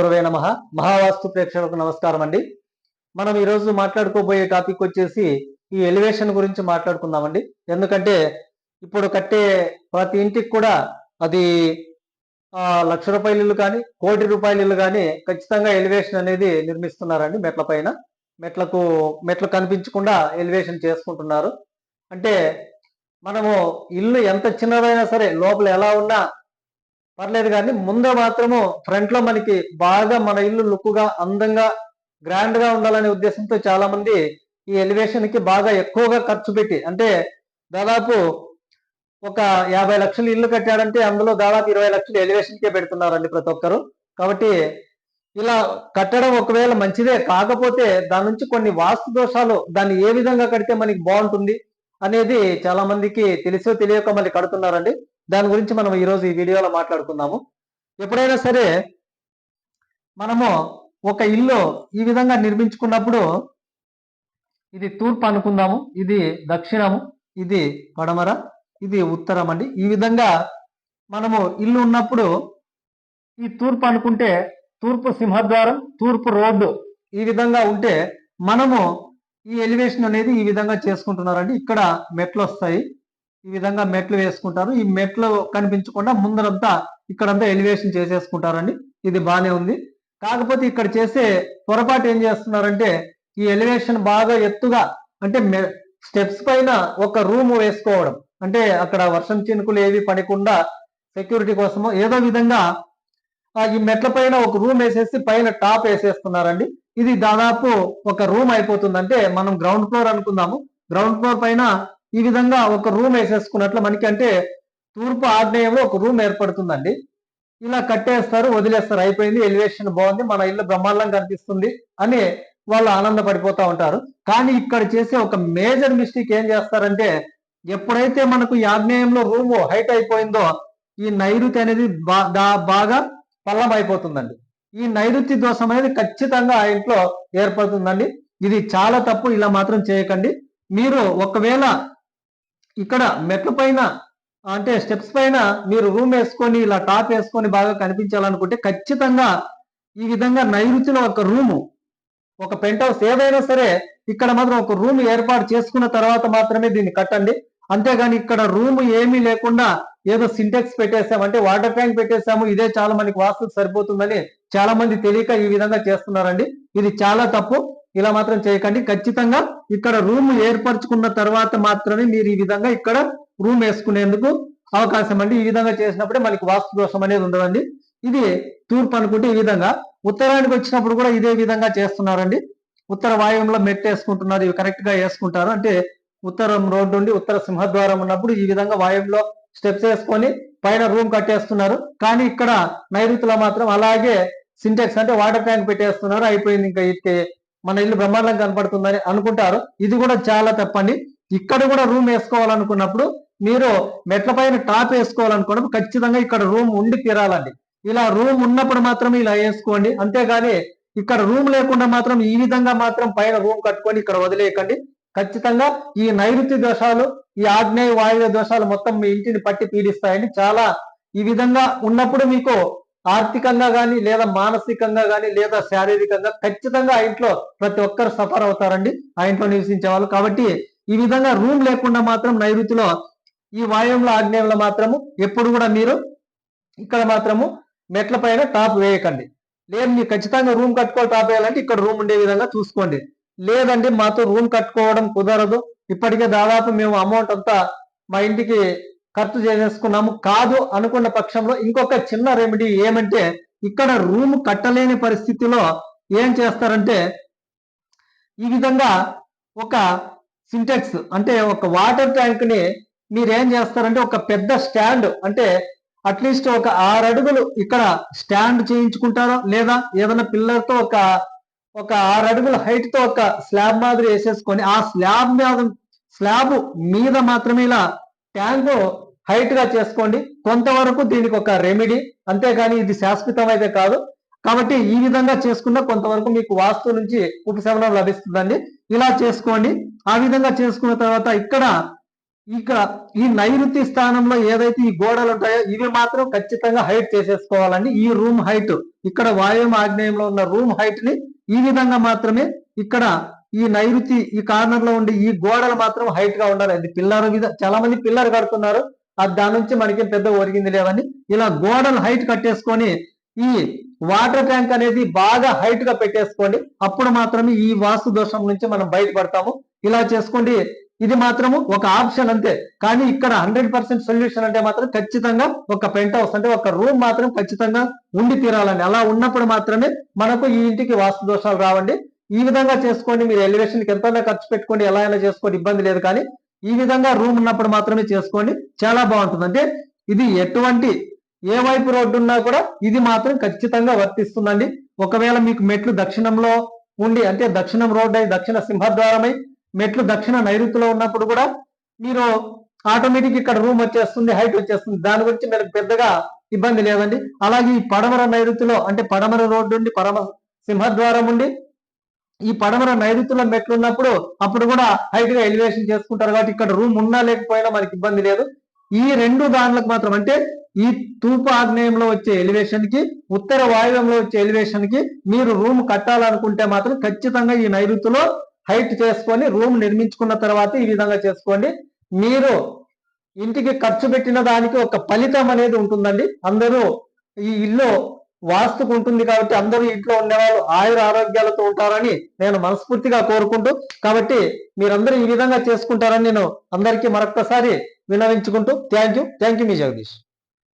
గురవే నమ. మహావాస్తు ప్రేక్షకులకు నమస్కారం అండి. మనం ఈరోజు మాట్లాడుకోబోయే టాపిక్ వచ్చేసి ఈ ఎలివేషన్ గురించి మాట్లాడుకుందామండి. ఎందుకంటే ఇప్పుడు కట్టే ప్రతి ఇంటికి కూడా అది లక్ష రూపాయల ఇల్లు కానీ కోటి రూపాయల ఇల్లు కానీ ఖచ్చితంగా ఎలివేషన్ అనేది నిర్మిస్తున్నారండి మెట్ల పైన. మెట్లకు మెట్లు కనిపించకుండా ఎలివేషన్ చేసుకుంటున్నారు. అంటే మనము ఇల్లు ఎంత చిన్నదైనా సరే లోపల ఎలా ఉన్నా పర్లేదు కానీ ముందు మాత్రము ఫ్రంట్లో మనకి బాగా మన ఇల్లు లుక్గా అందంగా గ్రాండ్గా ఉండాలనే ఉద్దేశంతో చాలా మంది ఈ ఎలివేషన్కి బాగా ఎక్కువగా ఖర్చు పెట్టి అంటే దాదాపు ఒక యాభై లక్షలు ఇల్లు కట్టాడంటే అందులో దాదాపు ఇరవై లక్షలు ఎలివేషన్ కే పెడుతున్నారండి ప్రతి ఒక్కరు. కాబట్టి ఇలా కట్టడం ఒకవేళ మంచిదే కాకపోతే దాని నుంచి కొన్ని వాస్తు దోషాలు దాన్ని ఏ విధంగా కడితే మనకి బాగుంటుంది అనేది చాలా మందికి తెలిసో తెలియక మళ్ళీ కడుతున్నారండి. దాని గురించి మనం ఈరోజు ఈ వీడియోలో మాట్లాడుకుందాము. ఎప్పుడైనా సరే మనము ఒక ఇల్లు ఈ విధంగా నిర్మించుకున్నప్పుడు ఇది తూర్పు అనుకుందాము ఇది దక్షిణము ఇది పడమర ఇది ఉత్తరం అండి. ఈ విధంగా మనము ఇల్లు ఉన్నప్పుడు ఈ తూర్పు అనుకుంటే తూర్పు సింహద్వారం తూర్పు రోడ్డు ఈ విధంగా ఉంటే మనము ఈ ఎలివేషన్ అనేది ఈ విధంగా చేసుకుంటున్నారండి. ఇక్కడ మెట్లు వస్తాయి. ఈ విధంగా మెట్లు వేసుకుంటారు. ఈ మెట్లు కనిపించకుండా ముందరంతా ఇక్కడంతా ఎలివేషన్ చేసేసుకుంటారండి. ఇది బాగానే ఉంది. కాకపోతే ఇక్కడ చేసే పొరపాటు ఏం చేస్తున్నారంటే ఈ ఎలివేషన్ బాగా ఎత్తుగా అంటే స్టెప్స్ పైన ఒక రూమ్ వేసుకోవడం. అంటే అక్కడ వర్షం చినుకులు ఏవి పడకుండా సెక్యూరిటీ కోసమో ఏదో విధంగా ఈ మెట్ల పైన ఒక రూమ్ వేసేసి పైన టాప్ వేసేస్తున్నారండి. ఇది దాదాపు ఒక రూమ్ అయిపోతుంది అంటే మనం గ్రౌండ్ ఫ్లోర్ అనుకుందాము. గ్రౌండ్ ఫ్లోర్ పైన ఈ విధంగా ఒక రూమ్ వేసేసుకున్నట్లు మనకి అంటే తూర్పు ఆగ్నేయంలో ఒక రూమ్ ఏర్పడుతుందండి. ఇలా కట్టేస్తారు వదిలేస్తారు. అయిపోయింది ఎలివేషన్ బాగుంది మన ఇల్లు బ్రహ్మాండం కనిపిస్తుంది అని వాళ్ళు ఆనందపడిపోతూ ఉంటారు. కానీ ఇక్కడ చేసే ఒక మేజర్ మిస్టేక్ ఏం చేస్తారంటే ఎప్పుడైతే మనకు ఈ ఆగ్నేయంలో రూమ్ హైట్ అయిపోయిందో ఈ నైరుతి అనేది బా- బాగా పల్లం అయిపోతుందండి. ఈ నైరుతి దోషం అనేది ఖచ్చితంగా ఆ ఇంట్లో ఏర్పడుతుందండి. ఇది చాలా తప్పు ఇలా మాత్రం చేయకండి. మీరు ఒకవేళ ఇక్కడ మెట్ల పైన అంటే స్టెప్స్ పైన మీరు రూమ్ వేసుకొని ఇలా టాప్ వేసుకొని బాగా కనిపించాలనుకుంటే ఖచ్చితంగా ఈ విధంగా నైరుతిలో ఒక రూము ఒక పెంట్ హౌస్ ఏదైనా సరే ఇక్కడ మాత్రం ఒక రూమ్ ఏర్పాటు చేసుకున్న తర్వాత మాత్రమే దీన్ని కట్టండి. అంతేగాని ఇక్కడ రూమ్ ఏమీ లేకుండా ఏదో సింటెక్స్ పెట్టేసాము అంటే వాటర్ ట్యాంక్ పెట్టేసాము ఇదే చాలా మనకి వాస్తు సరిపోతుందని చాలా మంది తెలియక ఈ విధంగా చేస్తున్నారండి. ఇది చాలా తప్పు. ఇలా మాత్రం చేయకండి. ఖచ్చితంగా ఇక్కడ రూమ్ ఏర్పరచుకున్న తర్వాత మాత్రమే మీరు ఈ విధంగా ఇక్కడ రూమ్ వేసుకునేందుకు అవకాశం అండి. ఈ విధంగా చేసినప్పుడే మనకి వాస్తు దోషం అనేది ఉండదండి. ఇది తూర్పు అనుకుంటే ఈ విధంగా. ఉత్తరానికి వచ్చినప్పుడు కూడా ఇదే విధంగా చేస్తున్నారండి. ఉత్తర వాయువంలో మెట్ వేసుకుంటున్నారు. ఇవి కరెక్ట్గా వేసుకుంటారు. అంటే ఉత్తరం రోడ్డు నుండి ఉత్తర సింహద్వారం ఉన్నప్పుడు ఈ విధంగా వాయువులో స్టెప్స్ వేసుకొని పైన రూమ్ కట్టేస్తున్నారు. కానీ ఇక్కడ నైరుతిలో మాత్రం అలాగే సింటెక్స్ అంటే వాటర్ ట్యాంక్ పెట్టేస్తున్నారు. అయిపోయింది ఇంకా ఇట్టే మన ఇల్లు బ్రహ్మాండం కనపడుతుందని అనుకుంటారు. ఇది కూడా చాలా తప్పండి. ఇక్కడ కూడా రూమ్ వేసుకోవాలనుకున్నప్పుడు మీరు మెట్ల పైన టాప్ వేసుకోవాలనుకున్నప్పుడు ఖచ్చితంగా ఇక్కడ రూమ్ ఉండి తీరాలండి. ఇలా రూమ్ ఉన్నప్పుడు మాత్రమే ఇలా వేసుకోండి. అంతేగాని ఇక్కడ రూమ్ లేకుండా మాత్రం ఈ విధంగా మాత్రం పైన రూమ్ కట్టుకొని ఇక్కడ వదిలేయకండి. ఖచ్చితంగా ఈ నైరుతి దోషాలు ఈ ఆగ్నేయ వాయువ్య దోషాలు మొత్తం మీ ఇంటిని పట్టి పీడిస్తాయండి. చాలా ఈ విధంగా ఉన్నప్పుడు మీకు ఆర్థికంగా కానీ లేదా మానసికంగా కానీ లేదా శారీరకంగా ఖచ్చితంగా ఆ ఇంట్లో ప్రతి ఒక్కరు సఫర్ అవుతారండి. ఆ ఇంట్లో నివసించే వాళ్ళు. కాబట్టి ఈ విధంగా రూమ్ లేకుండా మాత్రం నైరుతిలో ఈ వాయువుల ఆగ్నేయంలో మాత్రము ఎప్పుడు కూడా మీరు ఇక్కడ మాత్రము మెట్ల పైన టాప్ వేయకండి. లేదు మీరు ఖచ్చితంగా రూమ్ కట్టుకోవాలి టాప్ వేయాలంటే ఇక్కడ రూమ్ ఉండే విధంగా చూసుకోండి. లేదండి మాతో రూమ్ కట్టుకోవడం కుదరదు. ఇప్పటికే దాదాపు మేము అమౌంట్ అంతా మా ఇంటికి ఖర్చు చేసేసుకున్నాము. కాదు అనుకున్న పక్షంలో ఇంకొక చిన్న రెమెడీ ఏమంటే ఇక్కడ రూమ్ కట్టలేని పరిస్థితిలో ఏం చేస్తారంటే ఈ విధంగా ఒక సింటెక్స్ అంటే ఒక వాటర్ ట్యాంక్ని మీరు ఏం చేస్తారంటే ఒక పెద్ద స్టాండ్ అంటే అట్లీస్ట్ ఒక ఆరు అడుగులు ఇక్కడ స్టాండ్ చేయించుకుంటారో? లేదా ఏదైనా పిల్లర్తో ఒక ఒక ఆరు అడుగుల హైట్తో ఒక స్లాబ్ మాదిరి వేసేసుకొని ఆ స్లాబ్ మీద స్లాబ్ మీద మాత్రమే ఇలా ట్యాంక్ హైట్గా చేసుకోండి. కొంతవరకు దీనికి ఒక రెమెడీ. అంతేగాని ఇది శాశ్వతం అయితే కాదు. కాబట్టి ఈ విధంగా చేసుకున్న కొంతవరకు మీకు వాస్తు నుంచి ఉపశమనం లభిస్తుందండి. ఇలా చేసుకోండి. ఆ విధంగా చేసుకున్న తర్వాత ఇక్కడ ఇక్కడ ఈ నైరుతి స్థానంలో ఏదైతే ఈ గోడలు ఉంటాయో ఇవి మాత్రం ఖచ్చితంగా హైట్ చేసేసుకోవాలండి. ఈ రూమ్ హైట్. ఇక్కడ వాయుమ ఆగ్నేయంలో ఉన్న రూమ్ హైట్ని ఈ విధంగా మాత్రమే ఇక్కడ ఈ నైరుతి ఈ కార్నర్లో ఉండే ఈ గోడలు మాత్రం హైట్గా ఉండాలి. అది పిల్లర్ మీద చాలా మంది పిల్లర్ కడుతున్నారు. అది దాని నుంచి మనకి పెద్ద ఒరిగింది లేవని ఇలా గోడలు హైట్ కట్టేసుకొని ఈ వాటర్ ట్యాంక్ అనేది బాగా హైట్గా పెట్టేసుకోండి. అప్పుడు మాత్రమే ఈ వాస్తు దోషం నుంచి మనం బయటపడతాము. ఇలా చేసుకోండి. ఇది మాత్రము ఒక ఆప్షన్ అంతే. కానీ ఇక్కడ హండ్రెడ్ పర్సెంట్ సొల్యూషన్ అంటే మాత్రం ఖచ్చితంగా ఒక పెంట్ హౌస్ అంటే ఒక రూమ్ మాత్రం ఖచ్చితంగా ఉండి తీరాలండి అలా ఉన్నప్పుడు మాత్రమే మనకు ఈ ఇంటికి వాస్తు దోషాలు రావండి. ఈ విధంగా చేసుకోండి మీరు ఎలివేషన్కి ఎంతైనా ఖర్చు పెట్టుకోండి ఎలా అయినా చేసుకోండి ఇబ్బంది లేదు కానీ ఈ విధంగా రూమ్ ఉన్నప్పుడు మాత్రమే చేసుకోండి చాలా బాగుంటుంది. అంటే ఇది ఎటువంటి ఏ వైపు రోడ్డు ఉన్నా కూడా ఇది మాత్రం ఖచ్చితంగా వర్తిస్తుందండి. ఒకవేళ మీకు మెట్లు దక్షిణంలో ఉండి అంటే దక్షిణం రోడ్ అయి దక్షిణ సింహద్వారమై మెట్లు దక్షిణ నైరుతిలో ఉన్నప్పుడు కూడా మీరు ఆటోమేటిక్ ఇక్కడ రూమ్ వచ్చేస్తుంది హైట్ వచ్చేస్తుంది. దాని గురించి మీరు పెద్దగా ఇబ్బంది లేదండి. అలాగే ఈ పడమర నైరుతిలో అంటే పడమర రోడ్డు ఉండి పరమ సింహద్వారం ఉండి ఈ పడమర నైరుతిలో మెట్లు ఉన్నప్పుడు అప్పుడు కూడా హైట్గా ఎలివేషన్ చేసుకుంటారు కాబట్టి ఇక్కడ రూమ్ ఉన్నా లేకపోయినా మనకి ఇబ్బంది లేదు. ఈ రెండు దానిలకు మాత్రం అంటే ఈ తూర్పు ఆగ్నేయంలో వచ్చే ఎలివేషన్కి ఉత్తర వాయువ్యంలో వచ్చే ఎలివేషన్కి మీరు రూమ్ కట్టాలనుకుంటే మాత్రం ఖచ్చితంగా ఈ నైరుతిలో హైట్ చేసుకొని రూమ్ నిర్మించుకున్న తర్వాత ఈ విధంగా చేసుకోండి. మీరు ఇంటికి ఖర్చు పెట్టిన దానికి ఒక ఫలితం అనేది ఉంటుందండి. అందరూ ఈ ఇల్లు వాస్తుకు ఉంటుంది కాబట్టి అందరూ ఇంట్లో ఉండేవాళ్ళు ఆయుర ఆరోగ్యాలతో ఉంటారని నేను మనస్ఫూర్తిగా కోరుకుంటూ కాబట్టి మీరందరూ ఈ విధంగా చేసుకుంటారని నేను అందరికీ మరొక్కసారి వినవించుకుంటూ థ్యాంక్ యూ. థ్యాంక్ యూ మీ జగదీష్.